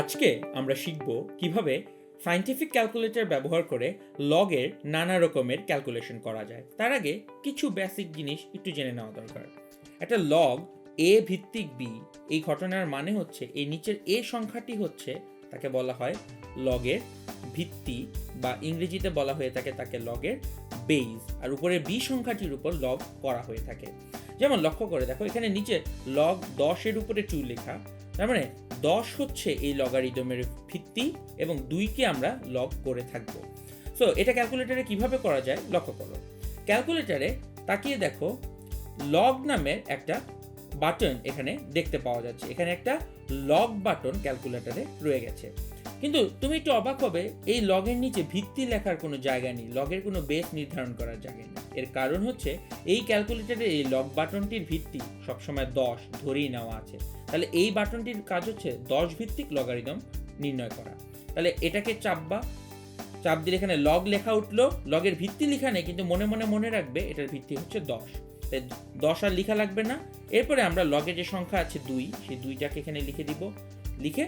আজকে আমরা শিখব কীভাবে সায়েন্টিফিক ক্যালকুলেটর ব্যবহার করে লগের নানা রকমের ক্যালকুলেশন করা যায়। তার আগে কিছু বেসিক জিনিস একটু জেনে নেওয়া দরকার। একটা লগ এ ভিত্তিক বি এই ঘটনার মানে হচ্ছে, এই নিচের এ সংখ্যাটি হচ্ছে, তাকে বলা হয় লগের ভিত্তি, বা ইংরেজিতে বলা হয়ে থাকে তাকে লগের বেইজ আর উপরে বি সংখ্যাটির উপর লগ করা হয়ে থাকে। যেমন লক্ষ্য করে দেখো, এখানে নিচে লগ দশের উপরে টু লেখা, তার মানে দশ হচ্ছে এই লগারিদমের ভিত্তি এবং দুইকে আমরা লগ করে থাকব। সো এটা ক্যালকুলেটারে কীভাবে করা যায়? লক্ষ্য করো। ক্যালকুলেটারে তাকিয়ে দেখো লগ নামের একটা বাটন এখানে দেখতে পাওয়া যাচ্ছে। এখানে একটা লগ বাটন ক্যালকুলেটারে রয়ে গেছে। কিন্তু তুমি একটু অবাক হবে, এই লগের নিচে ভিত্তি লেখার কোনো জায়গা নেই লগের কোনো বেস নির্ধারণ করার জায়গা নেই। এর কারণ হচ্ছে, এই ক্যালকুলেটরে এই লগ বাটনটির ভিত্তি সবসময় দশ ধরেই নেওয়া আছে। তাহলে এই বাটনটির কাজ হচ্ছে দশ ভিত্তিক লগারিদম নির্ণয় করা। তাহলে এটাকে চাপবা, চাপ দিলে এখানে লগ লেখা উঠল লগের ভিত্তি লেখা নেই, কিন্তু মনে মনে মনে রাখবে এটার ভিত্তি হচ্ছে দশ। তাই দশ আর লেখা লাগবে না। এরপরে আমরা লগের যে সংখ্যা আছে দুই, সেই দুইটাকে এখানে লিখে দিব। লিখে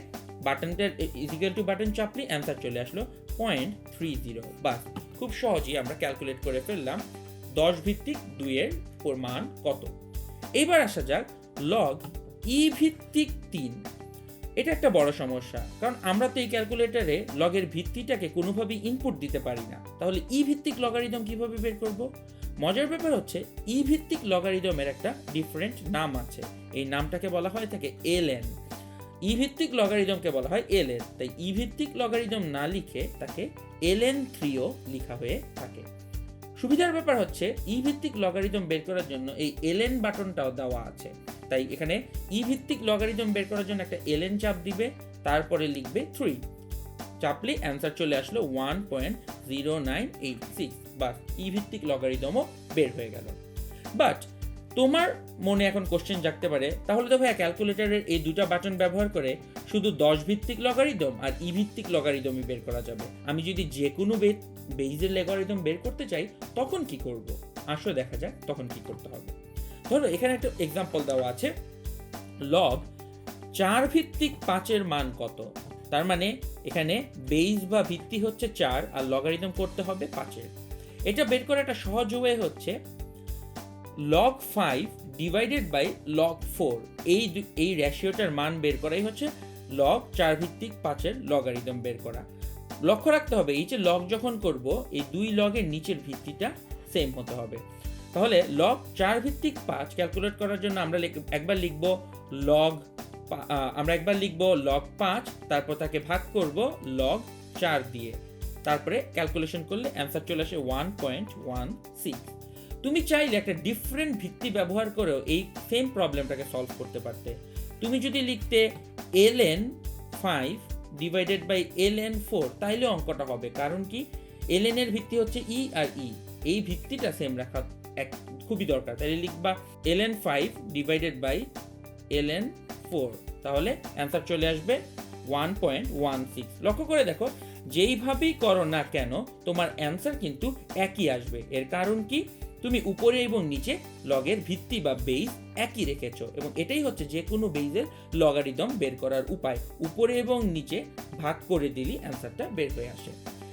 বাটনটার ইজিক্যাল টু বাটন চাপলি অ্যান্সার চলে আসলো পয়েন্ট থ্রি জিরো বাস, খুব সহজেই আমরা ক্যালকুলেট করে ফেললাম দশ ভিত্তিক দুইয়ের মান কত। এবার আসা যাক লগ ই ভিত্তিক তিন। এটা একটা বড় সমস্যা, কারণ আমরা তো এই ক্যালকুলেটরে লগের ভিত্তিটাকে কোনোভাবেই ইনপুট দিতে পারি না। তাহলে ই ভিত্তিক লগারিদম কীভাবে বের করব? মজার ব্যাপার হচ্ছে ই ভিত্তিক লগারিদমের একটা ডিফারেন্ট নাম আছে। এই নামটাকে বলা হয় থাকে এল এন ই ভিত্তিক লগারিদমকে বলা হয় এল এন তাই ই ভিত্তিক লগারিদম না লিখে তাকে এল এন থ্রিও লেখা হয়ে থাকে। সুবিধার ব্যাপার হচ্ছে ই ভিত্তিক লগারিদম বের করার জন্য এই এল এন বাটনটাও দেওয়া আছে। তাই এখানে ই ভিত্তিক লগারিদম বের করার জন্য একটা এলএন চাপ দিবে, তারপরে লিখবে থ্রি চাপলে অ্যান্সার চলে আসলো one point zero nine eight six বা ই ভিত্তিক লগারিদমও বের হয়ে গেল। বাট তোমার মনে এখন কোশ্চেন জাগতে পারে, তাহলে তো ভাইয়া ক্যালকুলেটরের এই দুটো বাটন ব্যবহার করে শুধু দশ ভিত্তিক লগারিদম আর ই ভিত্তিক লগারিদমই বের করা যাবে। আমি যদি যে কোনো বেইজের লগারিদম বের করতে চাই, তখন কি করব? আসলে দেখা যাক, তখন কি করতে হবে। ধরো, এখানে একটা এক্সাম্পল দেওয়া আছে। লগ চার ভিত্তিক পাঁচের মান কত? তার মানে এখানে বেইজ বা ভিত্তি হচ্ছে চার, আর লগারিদম করতে হবে পাঁচের। এটা বের করা একটা সহজ ওয়ে হচ্ছে log five divided by log four এই এই রেশিওটার মান বের করাই হচ্ছে লগ চার ভিত্তিক পাঁচের লগারিদম বের করা। লক্ষ্য রাখতে হবে, এই যে লগ যখন করব, এই দুই লগের নিচের ভিত্তিটা সেম হতে হবে। তাহলে লগ চার ভিত্তিক পাঁচ ক্যালকুলেট করার জন্য আমরা একবার লিখব লগ আমরা একবার লিখব লগ পাঁচ, তারপর তাকে ভাগ করব লগ চার দিয়ে। তারপরে ক্যালকুলেশন করলে অ্যান্সার চলে আসে ওয়ান পয়েন্ট ওয়ান সিক্স তুমি চাইলে একটা ডিফারেন্ট ভিত্তি ব্যবহার করেও এই সেম প্রবলেমটাকে সলভ করতে পারতে। তুমি যদি লিখতে L N five divided by L N four তাইলে অঙ্কটা হবে। কারণ কি? এল এন এর ভিত্তি হচ্ছে ই আর ই এই ভিত্তিটা সেম রাখা এক খুবই দরকার। তাহলে লিখবা L N five divided by L N four তাহলে অ্যান্সার চলে আসবে ওয়ান পয়েন্ট ওয়ান সিক্স লক্ষ্য করে দেখো, যেইভাবেই করো না কেন, তোমার অ্যান্সার কিন্তু একই আসবে। এর কারণ কি? তুমি উপরে এবং নিচে লগের ভিত্তি বা বেইজ একই রেখেছো এবং এটাই হচ্ছে যে কোনো বেইজের লগারিদম বের করার উপায়। উপরে এবং নিচে ভাগ করে দিলি অ্যান্সারটা বের হয়ে আসে।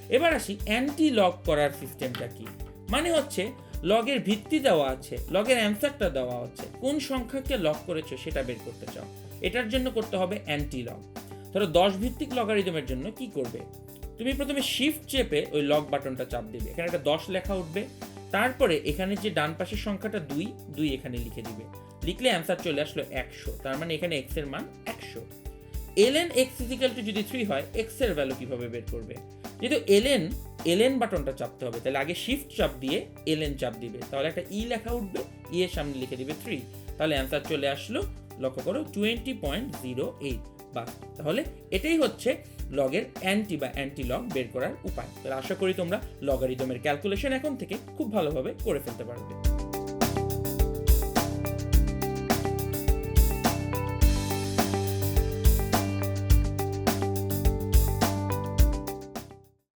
এবার আসি অ্যান্টি লগ করার সিস্টেমটা কি? মানে হচ্ছে লগের ভিত্তি দেওয়া আছে, লগের অ্যান্সারটা দেওয়া হচ্ছে কোন সংখ্যাকে লগ করেছ সেটা বের করতে চাও। এটার জন্য করতে হবে অ্যান্টি লগ ধরো দশ ভিত্তিক লগারিদমের জন্য কি করবে? তুমি প্রথমে শিফট চেপে ওই লগ বাটনটা চাপ দিবে। এখানে একটা দশ লেখা উঠবে। তারপরে এখানে যে ডান পাশের সংখ্যাটা দুই দুই এখানে লিখে দিবে। লিখলে অ্যান্সার চলে আসলো একশো, তার মানে এখানে এক্সের মান একশো। L N X is equal to যদি থ্রি হয় এক্সের ভ্যালু কীভাবে বের করবে? যেহেতু এল এন এল এন বাটনটা চাপতে হবে, তাহলে আগে শিফট চাপ দিয়ে এল এন চাপ দিবে। তাহলে একটা ই লেখা উঠবে ই এর সামনে লিখে দিবে থ্রি তাহলে অ্যান্সার চলে আসলো, লক্ষ্য করো টোয়েন্টি পয়েন্ট জিরো এইট বা তাহলে এটাই হচ্ছে লগের অ্যান্টি বা অ্যান্টি লগ বের করার উপায়। তাহলে আশা করি তোমরা লগারিদমের ক্যালকুলেশন এখন থেকে খুব ভালোভাবে করে ফেলতে পারবে।